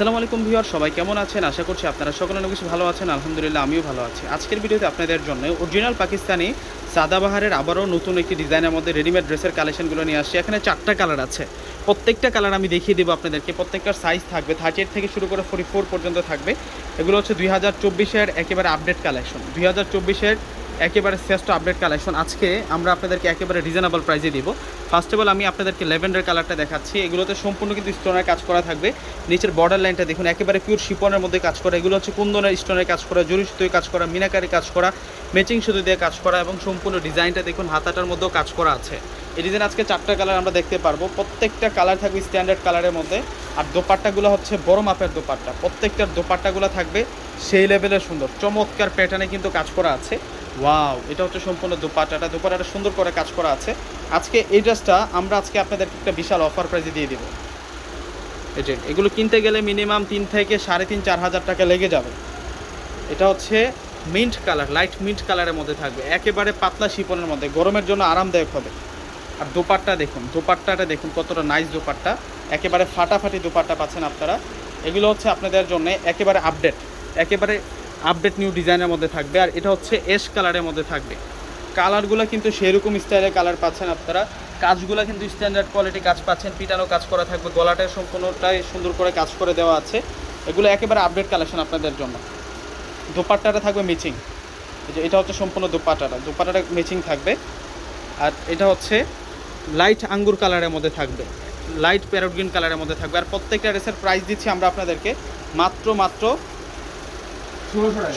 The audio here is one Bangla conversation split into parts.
আসসালামু আলাইকুম ভিউয়ার, সবাই কেমন আছেন? আশা করছি আপনারা সকলে অনেক বেশি ভালো আছেন, আলহামদুলিল্লাহ আমিও ভালো আছি। আজকের ভিডিওতে আপনাদের জন্য অরিজিনাল পাকিস্তানি সাদাবাহারের আবারও নতুন একটি ডিজাইনের মধ্যে রেডিমেড ড্রেসের কালেকশনগুলো নিয়ে আসছি। এখানে চারটা কালার আছে। প্রত্যেকটা কালার আমি দেখিয়ে দেবো আপনাদেরকে। প্রত্যেকটার সাইজ থাকবে থার্টি থেকে শুরু করে ফোর্টি ফোর পর্যন্ত থাকবে। এগুলো হচ্ছে দুই হাজার চব্বিশের একেবারে আপডেট কালেকশন দুই হাজার চব্বিশের একেবারে শ্রেষ্ঠ আপডেট কালেকশন আজকে আমরা আপনাদেরকে একেবারে রিজনেবল প্রাইসে দিব। ফার্স্ট অফ অল আমি আপনাদেরকে ল্যাভেন্ডার কালারটা দেখাচ্ছি। এগুলোতে সম্পূর্ণ কিন্তু স্টোনের কাজ করা থাকবে। নিচের বর্ডার লাইনটা দেখুন, একেবারে পিওর শিপনের মধ্যে কাজ করা। এগুলো হচ্ছে কুন্দনের স্টোনের কাজ করা, জরি সুতোয় কাজ করা, মিনাকারি কাজ করা ম্যাচিং সুতো দিয়ে কাজ করা এবং সম্পূর্ণ ডিজাইনটা দেখুন, হাতাটার মধ্যেও কাজ করা আছে। এই ডিজাইন আজকে চারটা কালার আমরা দেখতে পারব। প্রত্যেকটা কালার থাকবে স্ট্যান্ডার্ড কালারের মধ্যে। আর দোপাট্টাগুলো হচ্ছে বড় মাপের দোপাট্টা। প্রত্যেকটার দোপাট্টাগুলো থাকবে সেই লেভেলের সুন্দর। চমৎকার প্যাটার্নে কিন্তু কাজ করা আছে। ওয়াও এটা হচ্ছে সম্পূর্ণ দোপাট্টাটা দোপাট্টাটা সুন্দর করে কাজ করা আছে। আজকে এই ড্রেসটা আমরা আজকে আপনাদেরকে একটা বিশাল অফার প্রাইজে দিয়ে দিব। যে, এগুলো কিনতে গেলে মিনিমাম তিন থেকে সাড়ে তিন, চার হাজার টাকা লেগে যাবে। এটা হচ্ছে মিন্ট কালার লাইট মিন্ট কালারের মধ্যে থাকবে। একেবারে পাতলা শিপনের মধ্যে, গরমের জন্য আরামদায়ক হবে। আর দোপাট্টা দেখুন, দোপাট্টাটা দেখুন, কতটা নাইস দোপাট্টা। একেবারে ফাটাফাটি দোপাট্টা পাচ্ছেন আপনারা। এগুলো হচ্ছে আপনাদের জন্য একেবারে আপডেট একেবারে আপডেট নিউ ডিজাইনের মধ্যে থাকবে আর এটা হচ্ছে এস কালারের মধ্যে থাকবে। কালারগুলো কিন্তু সেরকম স্টাইলের কালার পাচ্ছেন আপনারা। কাজগুলো কিন্তু স্ট্যান্ডার্ড কোয়ালিটি কাজ পাচ্ছেন, পিটানো কাজ করা থাকবে গলাটায় সম্পূর্ণটাই সুন্দর করে কাজ করে দেওয়া আছে। এগুলো একেবারে আপডেট কালেকশন আপনাদের জন্য। দোপাট্টাটা থাকবে মিচিং যে এটা হচ্ছে সম্পূর্ণ দোপাট্টাটা। দোপাট্টাটা ম্যাচিং থাকবে। আর এটা হচ্ছে লাইট আঙ্গুর কালারের মধ্যে থাকবে। লাইট প্যারোট গ্রিন কালারের মধ্যে থাকবে। আর প্রত্যেকটা ড্রেসের প্রাইস দিচ্ছি আমরা আপনাদেরকে মাত্র মাত্র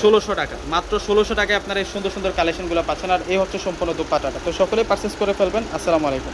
ষোলোশো টাকা। মাত্র ষোলোশো টাকায় আপনার এই সুন্দর সুন্দর কালেকশনগুলো পাচ্ছেন। আর এই হচ্ছে সম্পূর্ণ দুপাটাটা। তো সকলে পারচেস করে ফেলবেন। আসসালামু আলাইকুম।